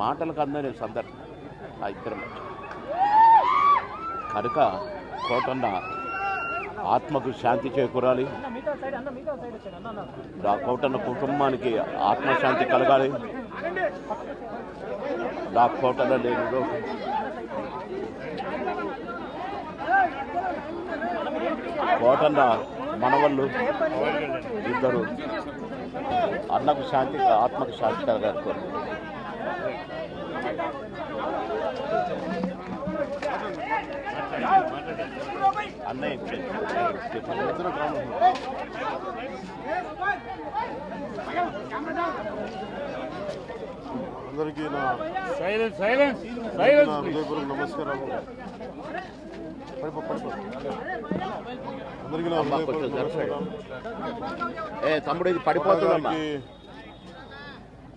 మాటలకు అందరి సందర్భం ఆ ఇద్దరు మధ్య కనుక కోటన్న ఆత్మకు శాంతి చేకూరాలి. ఆ కోటన్న కుటుంబానికి ఆత్మశాంతి కలగాలి. నా కోటన్న లేని రోజు కోటన్న మనవళ్ళు ఇద్దరు అన్నకు శాంతి ఆత్మకు శాంతి కలగాలి అందరికీ నా సైలెన్స్ సైలెన్స్ నా సైలెన్స్ హృదయపూర్వక నమస్కారాలు. పడిపో పడిపో అందరికీ నా హృదయపూర్వక ఏ తమ్ముడు ఇది ఆ,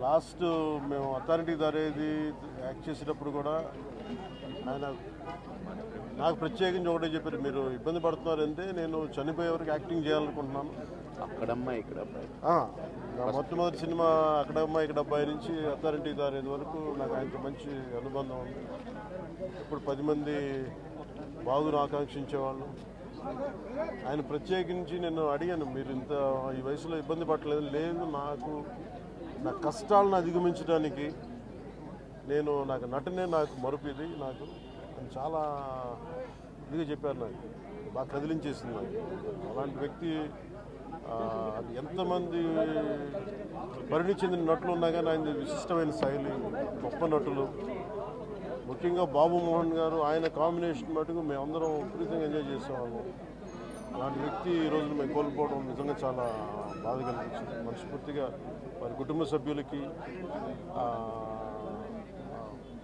లాస్ట్ మేము అథారిటీ దారేది యాక్ట్ చేసేటప్పుడు కూడా ఆయన నాకు ప్రత్యేకించి ఒకటే చెప్పారు మీరు ఇబ్బంది పడుతున్నారంటే నేను చనిపోయే వరకు యాక్టింగ్ చేయాలనుకుంటున్నాను. అక్కడమ్మా ఇక్కడ అబ్బాయి. ఆ, నా మొట్టమొదటి సినిమా అక్కడ అమ్మాయి ఇక్కడ అబ్బాయి నుంచి అథారిటీ దారేది వరకు నాకు ఆయనతో మంచి అనుబంధం ఉంది. ఇప్పుడు పది మంది బాగును ఆకాంక్షించేవాళ్ళు. ఆయన ప్రత్యేకించి నేను అడిగాను మీరు ఇంత ఈ వయసులో ఇబ్బంది పడలేదు లేదు నాకు నా కష్టాలను అధిగమించడానికి నేను నాకు నటనే నాకు మరుపు నాకు చాలా ఇదిగా చెప్పారు నాకు. బాగా కదిలించేసింది నాకు. అలాంటి వ్యక్తి అది ఎంతమంది పరిణి చెందిన నటులు ఉన్నా కానీ ఆయన విశిష్టమైన శైలి గొప్ప నటులు. ముఖ్యంగా బాబు మోహన్ గారు ఆయన కాంబినేషన్ మటుకు మేమందరం విపరీతంగా ఎంజాయ్ చేసేవాళ్ళం. అలాంటి వ్యక్తి ఈ రోజున మేము కోల్పోవడం నిజంగా చాలా బాధ కలిగించింది. మనస్ఫూర్తిగా వారి కుటుంబ సభ్యులకి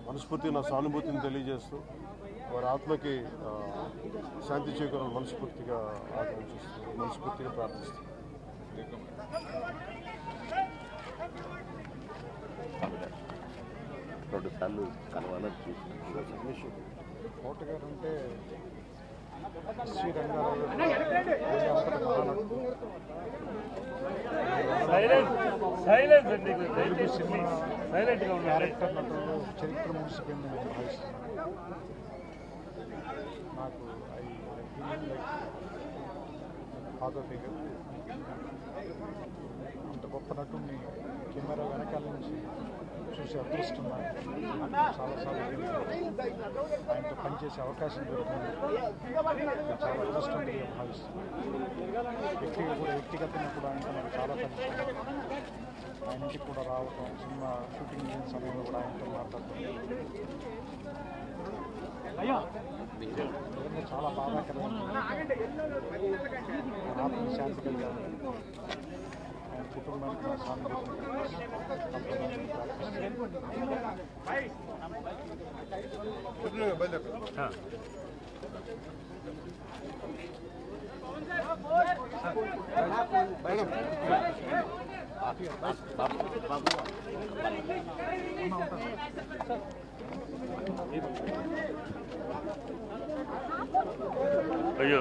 మనస్ఫూర్తిగా నా సానుభూతిని తెలియజేస్తూ వారి ఆత్మకి శాంతి చేకూరాలని మనస్ఫూర్తిగా ఆకాంక్షిస్తూ మనస్ఫూర్తిగా ప్రార్థిస్తున్నాను. రెండు సార్లు కలవాలని చూసి కోటగారు అంటే సైలెన్స్ అండి దయచేసి సినిమా సైలెంట్గా ఉండాలి క్యారెక్టర్ నటుడు చరిత్ర ముగిసిపోయిందని నేను భావిస్తున్నాను. నాకు ఐ ఫాదర్ ఫిగర్. అంత గొప్ప నటుని కెమెరా వెనకాల నుంచి చూసే అదృష్టం నాకు. చాలాసార్లు ఆయనతో పనిచేసే అవకాశం దొరికింది. చాలా అదృష్టం భావిస్తున్నాను. వ్యక్తిగా కూడా వ్యక్తిగతంగా కూడా ఆయనతో నాకు చాలా పరిచయం ఆయన ఇంటికి కూడా రావటం సినిమా షూటింగ్ చేసిన సమయంలో కూడా ఆయనతో మాట్లాడటం. చాలా బాధాకరంగా ఆయన శాంతి కలిగాను కుటుంబానికి నా సానుభూతిని తప్పదని ప్రార్థిస్తున్నాను. అయ్యో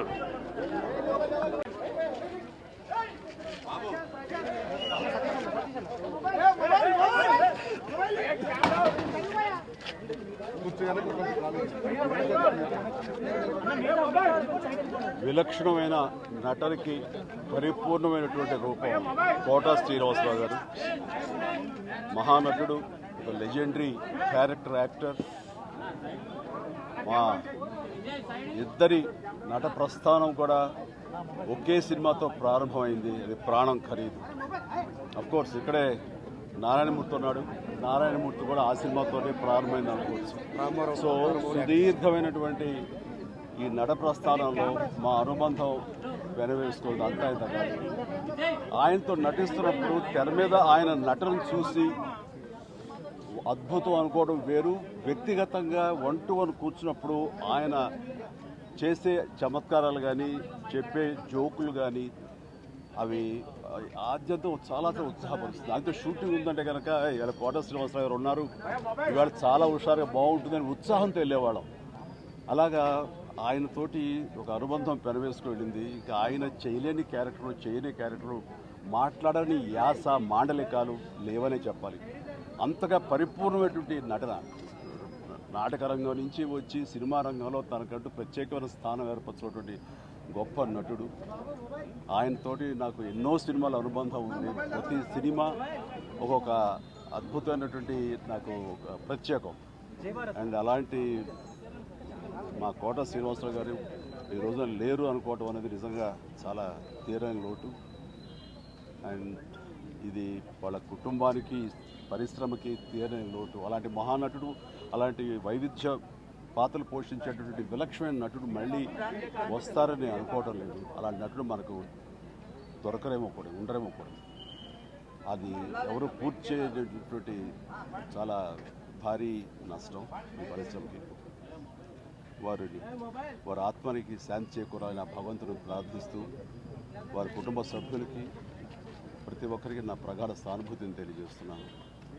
విలక్షణమైన నటనకి పరిపూర్ణమైనటువంటి రూపం కోటా శ్రీనివాసరావు గారు. మహానటుడు ఒక లెజెండరీ క్యారెక్టర్ యాక్టర్ మా ఇద్దరి నట ప్రస్థానం కూడా ఒకే సినిమాతో ప్రారంభమైంది. అది ప్రాణం ఖరీదు. అఫ్కోర్స్ ఇక్కడే నారాయణమూర్తి ఉన్నాడు. నారాయణమూర్తి కూడా ఆ సినిమాతోనే ప్రారంభమైంది అనుకోవచ్చు. సో సుదీర్ఘమైనటువంటి ఈ నట ప్రస్థానంలో మా అనుబంధం వెనవేసుకోవద్దు అంతా ఇంత కాదు. ఆయనతో నటిస్తున్నప్పుడు తెర మీద ఆయన నటన చూసి అద్భుతం అనుకోవడం వేరు. వ్యక్తిగతంగా వన్ టు వన్ కూర్చున్నప్పుడు ఆయన చేసే చమత్కారాలు కానీ చెప్పే జోకులు కానీ అవి ఆద్యంతో చాలా ఉత్సాహపరుస్తుంది. దాంతో షూటింగ్ ఉందంటే కనుక ఇవాళ కోట శ్రీనివాసరావు గారు ఉన్నారు. ఇవాళ చాలా హుషారుగా బాగుంటుందని ఉత్సాహంతో వెళ్ళేవాళ్ళం. అలాగా ఆయనతోటి ఒక అనుబంధం పెనవేసుకు వెళ్ళింది. ఇంకా ఆయన చేయలేని క్యారెక్టర్ చేయని క్యారెక్టర్ మాట్లాడని యాస మాండలికాలు లేవనే చెప్పాలి. అంతగా పరిపూర్ణమైనటువంటి నటన. నాటక రంగం నుంచి వచ్చి సినిమా రంగంలో తనకంటూ ప్రత్యేకమైన స్థానం ఏర్పరచినటువంటి గొప్ప నటుడు. ఆయనతోటి నాకు ఎన్నో సినిమాల అనుబంధం ఉంది. ప్రతి సినిమా ఒక్కొక్క అద్భుతమైనటువంటి నాకు ఒక ప్రత్యేకం. అండ్ అలాంటి మా కోట శ్రీనివాసరావు గారు ఈ రోజున లేరు అనుకోవటం అనేది నిజంగా చాలా తీరని లోటు. అండ్ ఇది వాళ్ళ కుటుంబానికి పరిశ్రమకి తీరని లోటు. అలాంటి మహానటుడు అలాంటి వైవిధ్య పాత్రలు పోషించేటటువంటి విలక్షణమైన నటుడు మళ్ళీ వస్తారని అనుకోవటం లేదు. అలాంటి నటుడు మనకు దొరకరేమో కూడా ఉండరేమో కూడా. అది ఎవరు పూర్తి చేయటువంటి చాలా భారీ నష్టం ఈ పరిశ్రమకి. వారిని వారి ఆత్మనికి శాంతి చేకూరాలని ఆ భగవంతుని ప్రార్థిస్తూ వారి కుటుంబ సభ్యులకి ప్రతి ఒక్కరికి నా ప్రగాఢ సానుభూతిని తెలియజేస్తున్నాను.